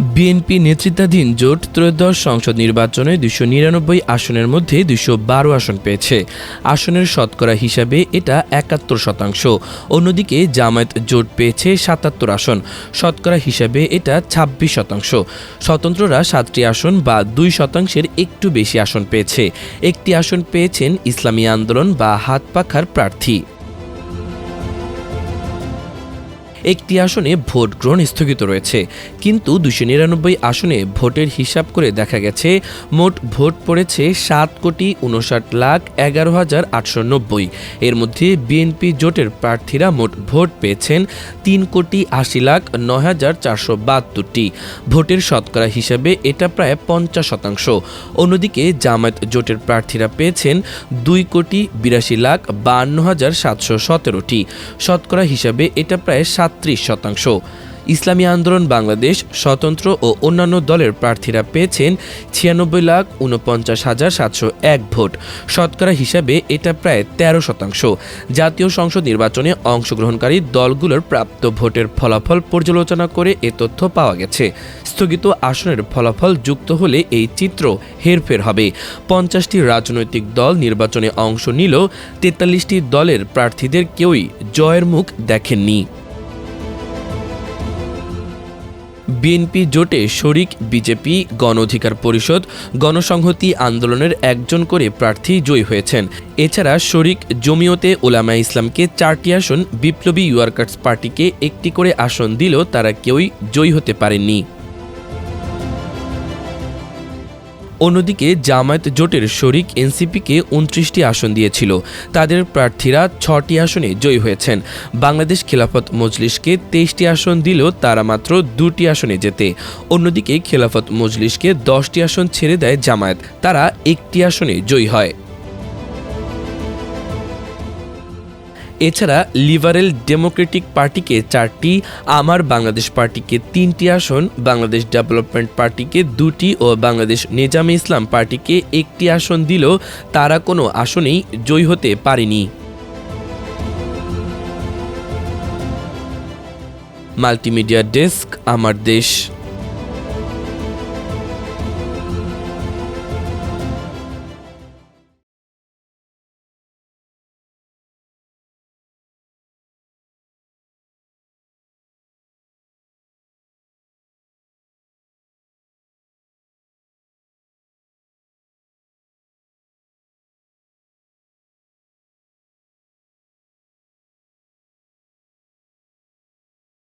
BNP নেতৃত্বাধীন জোট ত্রয়োদশ সংসদ নির্বাচনে দুশো নিরানব্বই আসনের মধ্যে দুশো বারো আসন পেয়েছে। আসনের শতকরা হিসাবে এটা একাত্তর শতাংশ। অন্যদিকে জামায়াত জোট পেয়েছে সাতাত্তর আসন। শতকরা হিসাবে এটা ছাব্বিশ শতাংশ। স্বতন্ত্ররা সাতটি আসন বা দুই শতাংশের একটু বেশি আসন পেয়েছে। একটি আসন পেয়েছেন ইসলামী আন্দোলন বা হাত পাখার প্রার্থী। একটি আসনে ভোট গ্রহণ স্থগিত রয়েছে। কিন্তু দুশো নিরানব্বই আসনে ভোটের হিসাব করে দেখা গেছে, মোট ভোট পড়েছে সাত কোটি উনষাট লাখ এগারো হাজার আটশো নব্বই। এর মধ্যে বিএনপি জোটের প্রার্থীরা মোট ভোট পেয়েছেন তিন কোটি আশি লাখ নয় হাজার চারশো বাহাত্তরটি। ভোটের শতকরা হিসাবে এটা প্রায় পঞ্চাশ শতাংশ। অন্যদিকে জামায়াত জোটের প্রার্থীরা পেয়েছেন দুই কোটি বিরাশি লাখ বান্ন হাজার সাতশো সতেরোটি। শতকরা হিসাবে এটা প্রায় সাত্রিশ শতাংশ। ইসলামী আন্দোলন বাংলাদেশ, স্বতন্ত্র ও অন্যান্য দলের প্রার্থীরা পেয়েছেন ছিয়ানব্বই লাখ উনপঞ্চাশ হাজার সাতশো এক ভোট। শতকরা হিসাবে এটা প্রায় তেরো শতাংশ। জাতীয় সংসদ নির্বাচনে অংশগ্রহণকারী দলগুলোর প্রাপ্ত ভোটের ফলাফল পর্যালোচনা করে এ তথ্য পাওয়া গেছে। স্থগিত আসনের ফলাফল যুক্ত হলে এই চিত্র হেরফের হবে। পঞ্চাশটি রাজনৈতিক দল নির্বাচনে অংশ নিলেও তেতাল্লিশটি দলের প্রার্থীদের কেউই জয়ের মুখ দেখেননি। বিএনপি জোটে শরিক, বিজেপি, গণ অধিকার পরিষদ, গণসংহতি আন্দোলনের একজন করে প্রার্থী জয়ী হয়েছেন। এছাড়া শরিক জমিয়তে ওলামা ইসলামকে চারটি আসন, বিপ্লবী ওয়ার্কার্স পার্টিকে একটি করে আসন দিলেও তারা কেউই জয়ী হতে পারেননি। অন্যদিকে জামায়াত জোটের শরিক এনসিপিকে উনত্রিশটি আসন দিয়েছিল। তাদের প্রার্থীরা ছটি আসনে জয়ী হয়েছেন। বাংলাদেশ খেলাফত মজলিসকে তেইশটি আসন দিলেও তারা মাত্র দুটি আসনে যেতে অন্যদিকে খেলাফত মজলিসকে দশটি আসন ছেড়ে দেয় জামায়াত। তারা একটি আসনে জয়ী হয়। এছাড়া লিবারেল ডেমোক্রেটিক পার্টিকে চারটি, আমার বাংলাদেশ পার্টিকে তিনটি আসন, বাংলাদেশ ডেভেলপমেন্ট পার্টিকে দুটি ও বাংলাদেশ নিজামে ইসলাম পার্টিকে একটি আসন দিলেও তারা কোনো আসনেই জয়ী হতে পারেনি। মাল্টিমিডিয়া ডেস্ক, আমার দেশ।